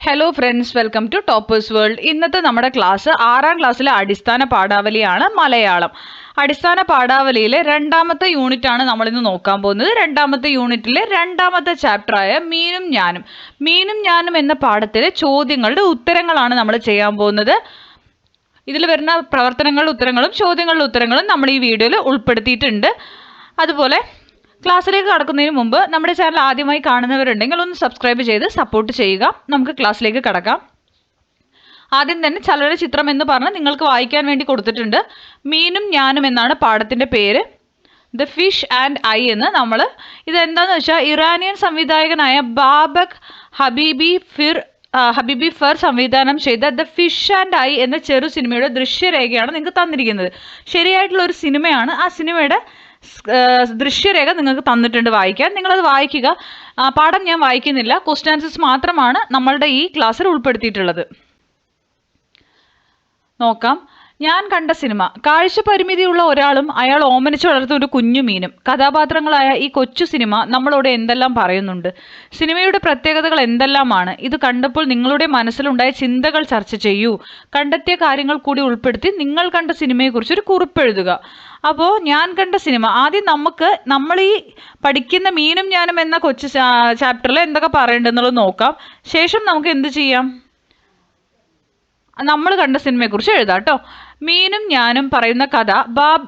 Hello friends welcome to toppers world ഇന്നത്തെ നമ്മുടെ class ആറാം ക്ലാസ്സിലെ അടിസ്ഥാന പാഠാവലിയാണ് മലയാളം. അടിസ്ഥാന പാഠാവലിയിലെ രണ്ടാമത്തെ യൂണിറ്റ് ആണ് നമ്മളിന്ന് നോക്കാൻ പോകുന്നത്. രണ്ടാമത്തെ യൂണിറ്റിലെ രണ്ടാമത്തെ ചാപ്റ്ററായ മീനും ഞാനും. മീനും ഞാനും എന്ന പാഠത്തിലെ ചോദ്യങ്ങളുടെ ഉത്തരങ്ങളാണ് നമ്മൾ ചെയ്യാൻ പോകുന്നത്. ഇതിൽ വരുന്ന പ്രവർത്തനങ്ങളുടെ ഉത്തരങ്ങളും ചോദ്യങ്ങളുടെ ഉത്തരങ്ങളും നമ്മൾ ഈ വീഡിയോയിൽ ഉൾപ്പെടുത്തിയിട്ടുണ്ട്. അതുപോലെ ക്ലാസ്സിലേക്ക് കടക്കുന്നതിന് മുമ്പ് നമ്മുടെ ചാനൽ ആദ്യമായി കാണുന്നവരുണ്ടെങ്കിൽ ഒന്ന് സബ്സ്ക്രൈബ് ചെയ്ത് സപ്പോർട്ട് ചെയ്യുക. നമുക്ക് ക്ലാസ്സിലേക്ക് കടക്കാം. ആദ്യം തന്നെ ചലന ചിത്രം എന്ന് പറഞ്ഞ് നിങ്ങൾക്ക് വായിക്കാൻ വേണ്ടി കൊടുത്തിട്ടുണ്ട്. മീനും ഞാനും എന്നാണ് പാഠത്തിന്റെ പേര്. ദ ഫിഷ് ആൻഡ് ഐ എന്ന് നമ്മൾ ഇതെന്താന്ന് വെച്ചാൽ ഇറാനിയൻ സംവിധായകനായ ബാബക് ഹബീബി ഫിർ ഹബീബി ഫർ സംവിധാനം ചെയ്ത ദ ഫിഷ് ആൻഡ് ഐ എന്ന ചെറു സിനിമയുടെ ദൃശ്യരേഖയാണ് നിങ്ങൾക്ക് തന്നിരിക്കുന്നത്. ശരിയായിട്ടുള്ള ഒരു സിനിമയാണ് ആ സിനിമയുടെ ദൃശ്യരേഖ നിങ്ങൾക്ക് തന്നിട്ടുണ്ട് വായിക്കാൻ. നിങ്ങളത് വായിക്കുക. പാഠം ഞാൻ വായിക്കുന്നില്ല. ക്വസ്റ്റ്യൻ ആൻസേഴ്സ് മാത്രമാണ് നമ്മളുടെ ഈ ക്ലാസ്സിൽ ഉൾപ്പെടുത്തിയിട്ടുള്ളത്. നോക്കാം. ഞാൻ കണ്ട സിനിമ. കാഴ്ച പരിമിതിയുള്ള ഒരാളും അയാൾ ഓമനിച്ച് വളർത്ത ഒരു കുഞ്ഞു മീനും. കഥാപാത്രങ്ങളായ ഈ കൊച്ചു സിനിമ നമ്മളോട് എന്തെല്ലാം പറയുന്നുണ്ട്? സിനിമയുടെ പ്രത്യേകതകൾ എന്തെല്ലാമാണ്? ഇത് കണ്ടപ്പോൾ നിങ്ങളുടെ മനസ്സിലുണ്ടായ ചിന്തകൾ ചർച്ച ചെയ്യൂ. കണ്ടെത്തിയ കാര്യങ്ങൾ കൂടി ഉൾപ്പെടുത്തി നിങ്ങൾ കണ്ട സിനിമയെക്കുറിച്ച് ഒരു കുറിപ്പ് എഴുതുക അപ്പോൾ ഞാൻ കണ്ട സിനിമ. ആദ്യം നമുക്ക് നമ്മൾ ഈ പഠിക്കുന്ന മീനും ഞാനും എന്ന കൊച്ചു ചാപ്റ്ററിൽ എന്തൊക്കെ പറയേണ്ടതെന്നുള്ളത് നോക്കാം. ശേഷം നമുക്ക് എന്ത് ചെയ്യാം? നമ്മൾ കണ്ട സിനിമയെക്കുറിച്ച് എഴുതാം കേട്ടോ. മീനും ഞാനും പറയുന്ന കഥ ബാബ്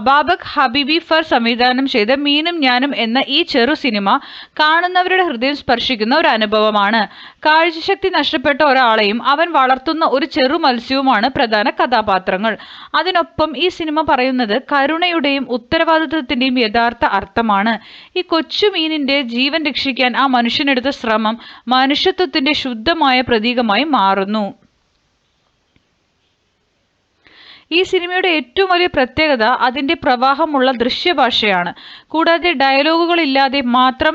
ബാബക് ഹബീബി ഫർ സംവിധാനം ചെയ്ത മീനും ഞാനും എന്ന ഈ ചെറു സിനിമ കാണുന്നവരുടെ ഹൃദയം സ്പർശിക്കുന്ന ഒരു അനുഭവമാണ്. കാഴ്ചശക്തി നഷ്ടപ്പെട്ട ഒരാളെയും അവൻ വളർത്തുന്ന ഒരു ചെറു മത്സ്യവുമാണ് പ്രധാന കഥാപാത്രങ്ങൾ. അതിനൊപ്പം ഈ സിനിമ പറയുന്നത് കരുണയുടെയും ഉത്തരവാദിത്വത്തിന്റെയും യഥാർത്ഥ അർത്ഥമാണ്. ഈ കൊച്ചു മീനിന്റെ ജീവൻ രക്ഷിക്കാൻ ആ മനുഷ്യനെടുത്ത ശ്രമം മനുഷ്യത്വത്തിന്റെ ശുദ്ധമായ പ്രതീകമായി മാറുന്നു. ഈ സിനിമയുടെ ഏറ്റവും വലിയ പ്രത്യേകത അതിന്റെ പ്രവാഹമുള്ള ദൃശ്യഭാഷയാണ്. കൂടാതെ ഡയലോഗുകളില്ലാതെ മാത്രം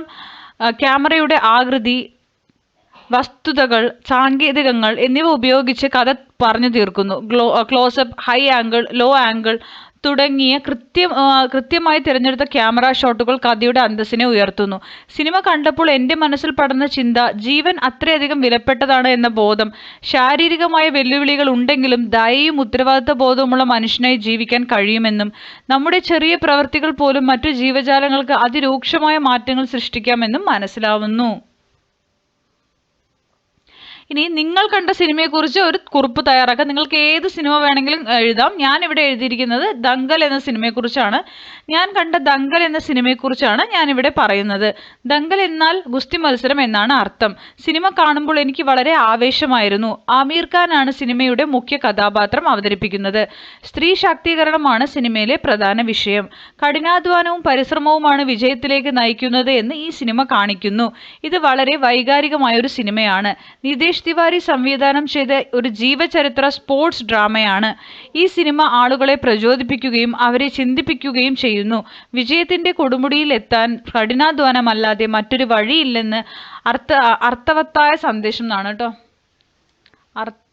ക്യാമറയുടെ ആകൃതി വസ്തുതകൾ സാങ്കേതികങ്ങൾ എന്നിവ ഉപയോഗിച്ച് കഥ പറഞ്ഞു തീർക്കുന്നു. Glow close up high angle low angle തുടങ്ങിയ കൃത്യം കൃത്യമായി തിരഞ്ഞെടുത്ത ക്യാമറ ഷോട്ടുകൾ കഥയുടെ അന്തസ്സിനെ ഉയർത്തുന്നു. സിനിമ കണ്ടപ്പോൾ എന്റെ മനസ്സിൽ പടർന്ന ചിന്ത ജീവൻ അത്രയധികം വിലപ്പെട്ടതാണ് എന്ന ബോധം. ശാരീരികമായ വെല്ലുവിളികൾ ഉണ്ടെങ്കിലും ദയയും ഉത്തരവാദിത്വ ബോധവുമുള്ള മനുഷ്യനായി ജീവിക്കാൻ കഴിയുമെന്നും നമ്മുടെ ചെറിയ പ്രവൃത്തികൾ പോലും മറ്റു ജീവജാലങ്ങൾക്ക് അതിരൂക്ഷമായ മാറ്റങ്ങൾ സൃഷ്ടിക്കാമെന്നും മനസ്സിലാവുന്നു. ഇനി നിങ്ങൾ കണ്ട സിനിമയെക്കുറിച്ച് ഒരു കുറിപ്പ് തയ്യാറാക്കാം. നിങ്ങൾക്ക് ഏത് സിനിമ വേണമെങ്കിലും എഴുതാം. ഞാൻ ഇവിടെ എഴുതിയിരിക്കുന്നത് ദങ്കൽ എന്ന സിനിമയെക്കുറിച്ചാണ്. ഞാൻ കണ്ട ദങ്കൽ എന്ന സിനിമയെക്കുറിച്ചാണ് ഞാൻ ഇവിടെ പറയുന്നത്. ദങ്കൽ എന്നാൽ ഗുസ്തി മത്സരം എന്നാണ് അർത്ഥം. സിനിമ കാണുമ്പോൾ എനിക്ക് വളരെ ആവേശമായിരുന്നു. ആമീർ ഖാനാണ് സിനിമയുടെ മുഖ്യ കഥാപാത്രം അവതരിപ്പിക്കുന്നത്. സ്ത്രീ ശാക്തീകരണമാണ് സിനിമയിലെ പ്രധാന വിഷയം. കഠിനാധ്വാനവും പരിശ്രമവുമാണ് വിജയത്തിലേക്ക് നയിക്കുന്നത് എന്ന് ഈ സിനിമ കാണിക്കുന്നു. ഇത് വളരെ വൈകാരികമായ ഒരു സിനിമയാണ്. നിതേഷ് തിവാരി സംവിധാനം ചെയ്ത ഒരു ജീവചരിത്ര സ്പോർട്സ് ഡ്രാമയാണ് ഈ സിനിമ ആളുകളെ പ്രചോദിപ്പിക്കുകയും അവരെ ചിന്തിപ്പിക്കുകയും ചെയ്യുന്നു. വിജയത്തിന്റെ കൊടുമുടിയിൽ എത്താൻ കഠിനാധ്വാനമല്ലാതെ മറ്റൊരു വഴിയില്ലെന്ന് അർത്ഥ അർത്ഥവത്തായ സന്ദേശം എന്നാണ് കേട്ടോ.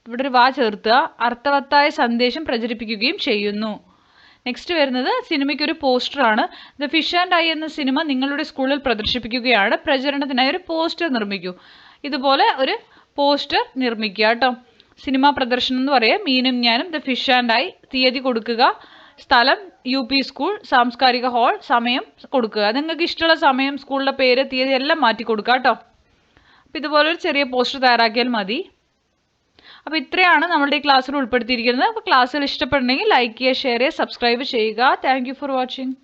ഇവിടെ ഒരു വാ ചേർത്തുക അർത്ഥവത്തായ സന്ദേശം പ്രചരിപ്പിക്കുകയും ചെയ്യുന്നു. നെക്സ്റ്റ് വരുന്നത് സിനിമയ്ക്ക് ഒരു പോസ്റ്ററാണ്. ദ ഫിഷ് ആൻഡ് ഐ എന്ന സിനിമ നിങ്ങളുടെ സ്കൂളിൽ പ്രദർശിപ്പിക്കുകയാണ്. പ്രചരണത്തിനായി ഒരു പോസ്റ്റർ നിർമ്മിക്കൂ. ഇതുപോലെ ഒരു പോസ്റ്റർ നിർമ്മിക്കുക കേട്ടോ. സിനിമ പ്രദർശനം എന്ന് പറയാം മീനും ഞാനും ദ ഫിഷ് ആൻഡ് ഐ തീയതി കൊടുക്കുക. സ്ഥലം യു പി സ്കൂൾ സാംസ്കാരിക ഹാൾ സമയം കൊടുക്കുക. നിങ്ങൾക്ക് ഇഷ്ടമുള്ള സമയം സ്കൂളിന്റെ പേര് തീയതി എല്ലാം മാറ്റി കൊടുക്കുക കേട്ടോ. അപ്പം ഇതുപോലെ ഒരു ചെറിയ പോസ്റ്റർ തയ്യാറാക്കിയാൽ മതി. അപ്പോൾ ഇത്രയാണ് നമ്മുടെ ഈ ക്ലാസ്സിൽ ഉൾപ്പെടുത്തിയിരിക്കുന്നത്. അപ്പോൾ ക്ലാസ്സിൽ ഇഷ്ടപ്പെടണമെങ്കിൽ ലൈക്ക് ചെയ്യുക ഷെയർ ചെയ്യുക സബ്സ്ക്രൈബ് ചെയ്യുക. Thank for watching